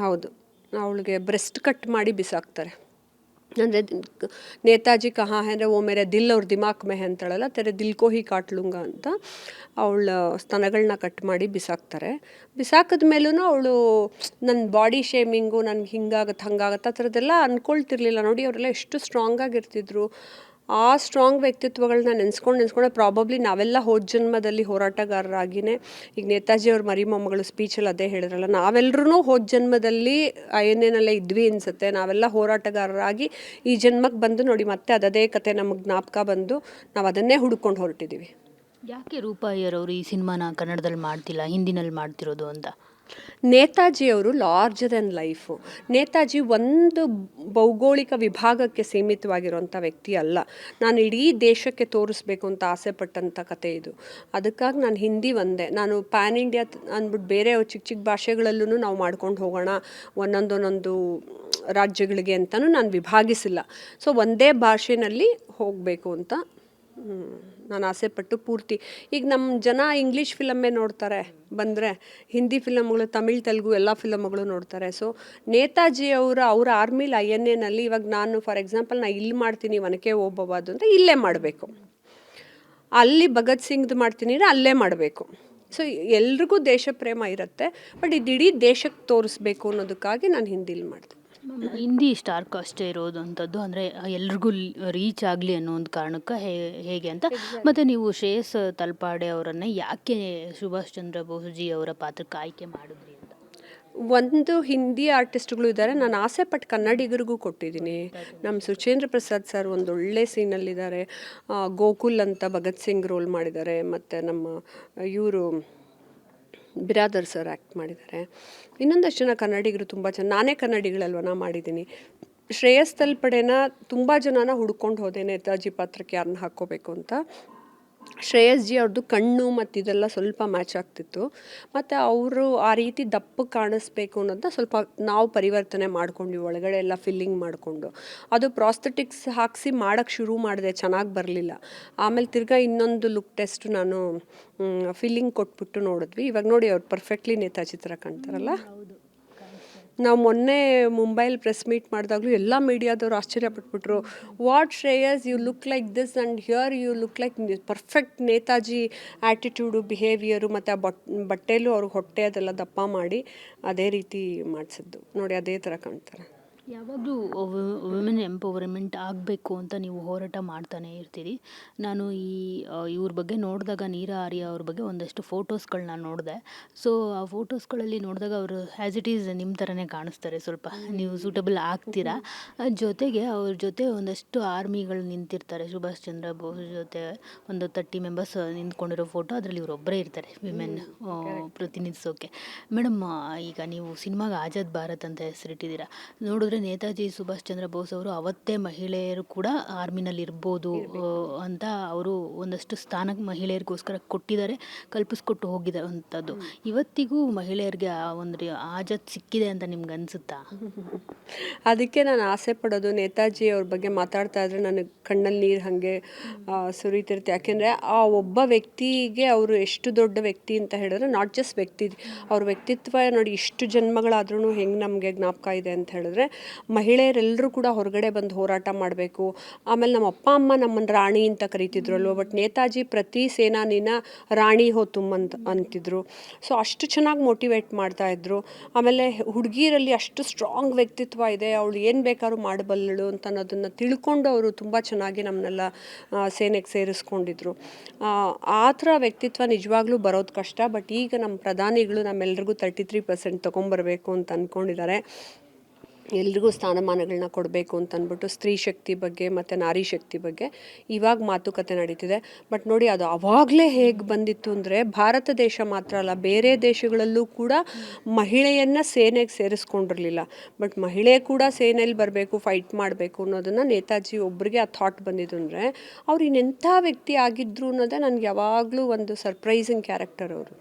ಹೌದು. ಅವಳಿಗೆ breast cut ಮಾಡಿ ಬಿಸಾಕ್ತಾರೆ. ಅಂದರೆ ನೇತಾಜಿ ಕಹಾ ಅಂದರೆ ಓ ಮೇರೆ ದಿಲ್ ಅವ್ರ ದಿಮಾಕ್ ಮೆ ಹೈ ಅಂತಾಳಲ್ಲ, ತೆರೆ ದಿಲ್ ಕೋಹಿ ಕಾಟ್ಲುಂಗ ಅಂತ ಅವಳ ಸ್ತನಗಳನ್ನ ಕಟ್ ಮಾಡಿ ಬಿಸಾಕ್ತಾರೆ. ಬಿಸಾಕಿದ ಮೇಲೂ ಅವಳು ನನ್ನ ಬಾಡಿ ಶೇಮಿಂಗು ನನ್ಗೆ ಹಿಂಗಾಗತ್ತೆ ಹಂಗಾಗತ್ತೆ ಆ ಥರದ್ದೆಲ್ಲ ಅಂದ್ಕೊಳ್ತಿರ್ಲಿಲ್ಲ ನೋಡಿ ಅವರೆಲ್ಲ ಎಷ್ಟು ಸ್ಟ್ರಾಂಗ್ ಆಗಿರ್ತಿದ್ರು. ಆ ಸ್ಟ್ರಾಂಗ್ ವ್ಯಕ್ತಿತ್ವಗಳನ್ನ ನೆನೆಸ್ಕೊಂಡು ನೆನೆಸ್ಕೊಂಡು ಪ್ರಾಬಬ್ಲಿ ನಾವೆಲ್ಲ ಹೋದ ಜನ್ಮದಲ್ಲಿ ಹೋರಾಟಗಾರರಾಗಿಯೇ ಈಗ ನೇತಾಜಿ ಅವ್ರ ಮರಿ ಮೊಮ್ಮಗಳು ಸ್ಪೀಚಲ್ಲಿ ಅದೇ ಹೇಳಿದ್ರಲ್ಲ ನಾವೆಲ್ಲರೂ ಹೋದ ಜನ್ಮದಲ್ಲಿ ಐ ಎನ್ ಎನಲ್ಲೇ ಇದ್ವಿ ಅನಿಸುತ್ತೆ. ನಾವೆಲ್ಲ ಹೋರಾಟಗಾರರಾಗಿ ಈ ಜನ್ಮಕ್ಕೆ ಬಂದು ನೋಡಿ ಮತ್ತೆ ಅದೇ ಕತೆ ನಮಗೆ ಜ್ಞಾಪಕ ಬಂದು ನಾವು ಅದನ್ನೇ ಹುಡ್ಕೊಂಡು ಹೊರಟಿದ್ದೀವಿ ಯಾಕೆ ರೂಪಾಯಿಯರವರು ಈ ಸಿನಿಮಾನ ಕನ್ನಡದಲ್ಲಿ ಮಾಡ್ತಿಲ್ಲ ಹಿಂದಿನಲ್ಲಿ ಮಾಡ್ತಿರೋದು ಅಂತ? ನೇತಾಜಿಯವರು ಲಾರ್ಜರ್ ದೆನ್ ಲೈಫು. ನೇತಾಜಿ ಒಂದು ಭೌಗೋಳಿಕ ವಿಭಾಗಕ್ಕೆ ಸೀಮಿತವಾಗಿರುವಂಥ ವ್ಯಕ್ತಿ ಅಲ್ಲ. ನಾನು ಇಡೀ ದೇಶಕ್ಕೆ ತೋರಿಸ್ಬೇಕು ಅಂತ ಆಸೆ ಪಟ್ಟಂಥ ಕತೆ ಇದು. ಅದಕ್ಕಾಗಿ ನಾನು ಹಿಂದಿ ಒಂದೇ. ನಾನು ಪ್ಯಾನ್ ಇಂಡಿಯಾ ಅಂದ್ಬಿಟ್ಟು ಬೇರೆ ಚಿಕ್ಕ ಚಿಕ್ಕ ಭಾಷೆಗಳಲ್ಲೂ ನಾವು ಮಾಡ್ಕೊಂಡು ಹೋಗೋಣ, ಒಂದೊಂದೊಂದೊಂದು ರಾಜ್ಯಗಳಿಗೆ ಅಂತಲೂ ನಾನು ವಿಭಾಗಿಸಿಲ್ಲ. ಸೊ, ಒಂದೇ ಭಾಷೆಯಲ್ಲಿ ಹೋಗಬೇಕು ಅಂತ ನಾನು ಆಸೆಪಟ್ಟು ಪೂರ್ತಿ. ಈಗ ನಮ್ಮ ಜನ ಇಂಗ್ಲೀಷ್ ಫಿಲಮ್ಮೇ ನೋಡ್ತಾರೆ, ಬಂದರೆ ಹಿಂದಿ ಫಿಲಮ್ಗಳು ತಮಿಳ್, ತೆಲುಗು ಎಲ್ಲ ಫಿಲಮ್ಗಳು ನೋಡ್ತಾರೆ. ಸೊ ನೇತಾಜಿ ಅವರ, ಅವ್ರ ಆರ್ಮಿಲಿ ಐ ಎನ್ ಎನಲ್ಲಿ ಇವಾಗ ನಾನು ಫಾರ್ ಎಕ್ಸಾಂಪಲ್ ನಾನು ಇಲ್ಲಿ ಮಾಡ್ತೀನಿ ಒನಕೆ ಓಬವ್ವದು ಅಂತ ಇಲ್ಲೇ ಮಾಡಬೇಕು. ಅಲ್ಲಿ ಭಗತ್ ಸಿಂಗ್ದು ಮಾಡ್ತೀನಿ ಅಂದರೆ ಅಲ್ಲೇ ಮಾಡಬೇಕು. ಸೊ ಎಲ್ರಿಗೂ ದೇಶ ಪ್ರೇಮ ಇರುತ್ತೆ, ಬಟ್ ಇದು ಇಡೀ ದೇಶಕ್ಕೆ ತೋರಿಸ್ಬೇಕು ಅನ್ನೋದಕ್ಕಾಗಿ ನಾನು ಹಿಂದಿಲಿ ಮಾಡಿದೆ ಹಿಂದಿ ಸ್ಟಾರ್ ಅಷ್ಟೇ ಇರೋದು ಅಂಥದ್ದು ಅಂದರೆ ಎಲ್ರಿಗೂ ರೀಚ್ ಆಗಲಿ ಅನ್ನೋ ಒಂದು ಕಾರಣಕ್ಕೆ ಹೇಗೆ ಅಂತ. ಮತ್ತು ನೀವು ಶ್ರೇಯಸ್ ತಲ್ಪಾಡೆ ಅವರನ್ನು ಯಾಕೆ ಸುಭಾಷ್ ಚಂದ್ರ ಬೋಸ್ಜಿ ಅವರ ಪಾತ್ರಕ್ಕೆ ಆಯ್ಕೆ ಮಾಡಿದ್ರಿ ಅಂತ? ಒಂದು ಹಿಂದಿ ಆರ್ಟಿಸ್ಟ್ಗಳು ಇದ್ದಾರೆ. ನಾನು ಆಸೆ ಪಟ್ಟು ಕನ್ನಡಿಗರಿಗೂ ಕೊಟ್ಟಿದ್ದೀನಿ. ನಮ್ಮ ಸುಚೇಂದ್ರ ಪ್ರಸಾದ್ ಸರ್ ಒಂದು ಒಳ್ಳೆ ಸೀನಲ್ಲಿದ್ದಾರೆ ಗೋಕುಲ್ ಅಂತ ಭಗತ್ ಸಿಂಗ್ ರೋಲ್ ಮಾಡಿದ್ದಾರೆ. ಮತ್ತು ನಮ್ಮ ಇವರು ಬಿರಾದರ್ ಸರ್ ಆ್ಯಕ್ಟ್ ಮಾಡಿದ್ದಾರೆ. ಇನ್ನೊಂದಷ್ಟು ಜನ ಕನ್ನಡಿಗರು ತುಂಬ ಜನ, ನಾನೇ ಕನ್ನಡಿಗಳಲ್ವ ನಾ ಮಾಡಿದ್ದೀನಿ. ಶ್ರೇಯಸ್ ತಲ್ಪಡೆನ ತುಂಬ ಜನನ ಹುಡ್ಕೊಂಡು ಹೋದೆ ನೇತಾಜಿ ಪಾತ್ರಕ್ಕೆ ಯಾರನ್ನ ಹಾಕ್ಕೋಬೇಕು ಅಂತ. ಶ್ರೇಯಸ್ ಜಿ ಅವ್ರದ್ದು ಕಣ್ಣು ಮತ್ತು ಇದೆಲ್ಲ ಸ್ವಲ್ಪ ಮ್ಯಾಚ್ ಆಗ್ತಿತ್ತು. ಮತ್ತು ಅವರು ಆ ರೀತಿ ದಪ್ಪ ಕಾಣಿಸ್ಬೇಕು ಅನ್ನೋದನ್ನ ಸ್ವಲ್ಪ ನಾವು ಪರಿವರ್ತನೆ ಮಾಡ್ಕೊಂಡ್ವಿ, ಒಳಗಡೆ ಎಲ್ಲ ಫಿಲ್ಲಿಂಗ್ ಮಾಡಿಕೊಂಡು. ಅದು ಪ್ರಾಸ್ಥೆಟಿಕ್ಸ್ ಹಾಕಿಸಿ ಮಾಡೋಕ್ಕೆ ಶುರು ಮಾಡಿದೆ, ಚೆನ್ನಾಗಿ ಬರಲಿಲ್ಲ. ಆಮೇಲೆ ತಿರ್ಗಾ ಇನ್ನೊಂದು ಲುಕ್ ಟೆಸ್ಟ್ ನಾನು ಫಿಲ್ಲಿಂಗ್ ಕೊಟ್ಬಿಟ್ಟು ನೋಡಿದ್ವಿ. ಇವಾಗ ನೋಡಿ ಅವ್ರು ಪರ್ಫೆಕ್ಟ್ಲಿ ನೇತಾ ಚಿತ್ರ ಕಾಣ್ತಾರಲ್ಲ? ನಾವು ಮೊನ್ನೆ ಮುಂಬೈಲಿ ಪ್ರೆಸ್ ಮೀಟ್ ಮಾಡಿದಾಗಲೂ ಎಲ್ಲ ಮೀಡಿಯಾದವ್ರು ಆಶ್ಚರ್ಯಪಟ್ಬಿಟ್ರು. What Shreyas you look like this and here you look like perfect Netaji attitude behaviour ಮತ್ತು ಆ ಬಟ್, ಬಟ್ಟೆಲೂ ಅವ್ರಿಗೆ ಹೊಟ್ಟೆ ಅದೆಲ್ಲ ದಪ್ಪ ಮಾಡಿ ಅದೇ ರೀತಿ ಮಾಡಿಸಿದ್ದು. ನೋಡಿ, ಅದೇ ಥರ ಕಾಣ್ತಾರೆ. ಯಾವಾಗಲೂ ವುಮೆನ್ ಎಂಪವರ್ಮೆಂಟ್ ಆಗಬೇಕು ಅಂತ ನೀವು ಹೋರಾಟ ಮಾಡ್ತಾನೆ ಇರ್ತೀರಿ. ನಾನು ಈ ಇವ್ರ ಬಗ್ಗೆ ನೋಡಿದಾಗ ನೀರಾ ಆರ್ಯ ಅವ್ರ ಬಗ್ಗೆ ಒಂದಷ್ಟು ಫೋಟೋಸ್ಗಳನ್ನ ನೋಡಿದೆ. ಸೊ ಆ ಫೋಟೋಸ್ಗಳಲ್ಲಿ ನೋಡಿದಾಗ ಅವರು ಆ್ಯಸ್ ಇಟ್ ಈಸ್ ನಿಮ್ಮ ಥರನೇ ಕಾಣಿಸ್ತಾರೆ ಸ್ವಲ್ಪ. ನೀವು ಸೂಟಬಲ್ ಆಗ್ತೀರಾ? ಜೊತೆಗೆ ಅವ್ರ ಜೊತೆ ಒಂದಷ್ಟು ಆರ್ಮಿಗಳು ನಿಂತಿರ್ತಾರೆ. ಸುಭಾಷ್ ಚಂದ್ರ ಬೋಸ್ ಜೊತೆ ಒಂದು ತರ್ಟಿ ಮೆಂಬರ್ಸ್ ನಿಂತ್ಕೊಂಡಿರೋ ಫೋಟೋ ಅದರಲ್ಲಿ ಇವರೊಬ್ಬರೇ ಇರ್ತಾರೆ ವಿಮೆನ್ ಪ್ರತಿನಿಧಿಸೋಕೆ. ಮೇಡಮ್ ಈಗ ನೀವು ಸಿನಿಮಾಗೆ ಆಜಾದ್ ಭಾರತ್ ಅಂತ ಹೆಸರಿಟ್ಟಿದ್ದೀರಾ. ನೋಡಿದ್ರೆ ನೇತಾಜಿ ಸುಭಾಷ್ ಚಂದ್ರ ಬೋಸ್ ಅವರು ಅವತ್ತೇ ಮಹಿಳೆಯರು ಕೂಡ ಆರ್ಮಿನಲ್ಲಿ ಇರ್ಬೋದು ಅಂತ ಅವರು ಒಂದಷ್ಟು ಸ್ಥಾನ ಮಹಿಳೆಯರಿಗೋಸ್ಕರ ಕೊಟ್ಟಿದ್ದಾರೆ ಕಲ್ಪಿಸ್ಕೊಟ್ಟು ಹೋಗಿದ್ದಾರೆ ಅಂಥದ್ದು. ಇವತ್ತಿಗೂ ಮಹಿಳೆಯರಿಗೆ ಆ ಒಂದು ಆಜಾದ್ ಸಿಕ್ಕಿದೆ ಅಂತ ನಿಮ್ಗೆ ಅನಿಸುತ್ತಾ? ಅದಕ್ಕೆ ನಾನು ಆಸೆ ಪಡೋದು ನೇತಾಜಿ ಅವ್ರ ಬಗ್ಗೆ ಮಾತಾಡ್ತಾ ಇದ್ರೆ ನನಗೆ ಕಣ್ಣಲ್ಲಿ ನೀರು ಹಾಗೆ ಸುರಿತಿರುತ್ತೆ. ಯಾಕೆಂದರೆ ಆ ಒಬ್ಬ ವ್ಯಕ್ತಿಗೆ ಅವರು ಎಷ್ಟು ದೊಡ್ಡ ವ್ಯಕ್ತಿ ಅಂತ ಹೇಳಿದ್ರೆ ನಾಟ್ ಜಸ್ಟ್ ವ್ಯಕ್ತಿ ಅವ್ರ ವ್ಯಕ್ತಿತ್ವ ನೋಡಿ ಇಷ್ಟು ಜನ್ಮಗಳಾದ್ರೂ ಹೆಂಗೆ ನಮಗೆ ಜ್ಞಾಪಕ ಇದೆ ಅಂತ ಹೇಳಿದ್ರೆ ಮಹಿಳೆಯರೆಲ್ಲರೂ ಕೂಡ ಹೊರಗಡೆ ಬಂದು ಹೋರಾಟ ಮಾಡಬೇಕು. ಆಮೇಲೆ ನಮ್ಮ ಅಪ್ಪ, ಅಮ್ಮ ನಮ್ಮನ್ನು ರಾಣಿ ಅಂತ ಕರಿತಿದ್ರಲ್ವ ಬಟ್ ನೇತಾಜಿ ಪ್ರತಿ ಸೇನಾನಿನ ರಾಣಿ ಹೋ ತುಮ್ ಅಂತ ಅಂತಿದ್ರು. ಸೊ ಅಷ್ಟು ಚೆನ್ನಾಗಿ ಮೋಟಿವೇಟ್ ಮಾಡ್ತಾ ಇದ್ರು. ಆಮೇಲೆ ಹುಡುಗಿರಲ್ಲಿ ಅಷ್ಟು ಸ್ಟ್ರಾಂಗ್ ವ್ಯಕ್ತಿತ್ವ ಇದೆ, ಅವಳು ಏನು ಬೇಕಾದ್ರೂ ಮಾಡಬಲ್ಲಳು ಅಂತ ಅನ್ನೋದನ್ನು ತಿಳ್ಕೊಂಡು ಅವರು ತುಂಬ ಚೆನ್ನಾಗಿ ನಮ್ಮನ್ನೆಲ್ಲ ಸೇನೆಗೆ ಸೇರಿಸ್ಕೊಂಡಿದ್ರು. ಆ ಥರ ವ್ಯಕ್ತಿತ್ವ ನಿಜವಾಗ್ಲೂ ಬರೋದು ಕಷ್ಟ ಬಟ್ ಈಗ ನಮ್ಮ ಪ್ರಧಾನಿಗಳು ನಮ್ಮೆಲ್ರಿಗೂ ತರ್ಟಿ ತ್ರೀ ಪರ್ಸೆಂಟ್ ತೊಗೊಂಬರ್ಬೇಕು ಅಂತ ಅಂದ್ಕೊಂಡಿದ್ದಾರೆ ಎಲ್ರಿಗೂ ಸ್ಥಾನಮಾನಗಳನ್ನ ಕೊಡಬೇಕು ಅಂತ ಅಂದ್ಬಿಟ್ಟು ಸ್ತ್ರೀ ಶಕ್ತಿ ಬಗ್ಗೆ ಮತ್ತು ನಾರಿ ಶಕ್ತಿ ಬಗ್ಗೆ ಇವಾಗ ಮಾತುಕತೆ ನಡೀತಿದೆ. ಬಟ್ ನೋಡಿ, ಅದು ಅವಾಗಲೇ ಹೇಗೆ ಬಂದಿತ್ತು ಅಂದರೆ ಭಾರತ ದೇಶ ಮಾತ್ರ ಅಲ್ಲ, ಬೇರೆ ದೇಶಗಳಲ್ಲೂ ಕೂಡ ಮಹಿಳೆಯನ್ನು ಸೇನೆಗೆ ಸೇರಿಸ್ಕೊಂಡಿರಲಿಲ್ಲ. ಬಟ್ ಮಹಿಳೆ ಕೂಡ ಸೇನೆಯಲ್ಲಿ ಬರಬೇಕು, ಫೈಟ್ ಮಾಡಬೇಕು ಅನ್ನೋದನ್ನು ನೇತಾಜಿ ಒಬ್ಬರಿಗೆ ಆ ಥಾಟ್ ಬಂದಿದ್ದು ಅಂದರೆ ಅವ್ರು ಇನ್ನೆಂಥ ವ್ಯಕ್ತಿ ಆಗಿದ್ರು ಅನ್ನೋದೇ ನನಗೆ ಯಾವಾಗಲೂ ಒಂದು ಸರ್ಪ್ರೈಸಿಂಗ್ ಕ್ಯಾರೆಕ್ಟರ್ ಅವರು.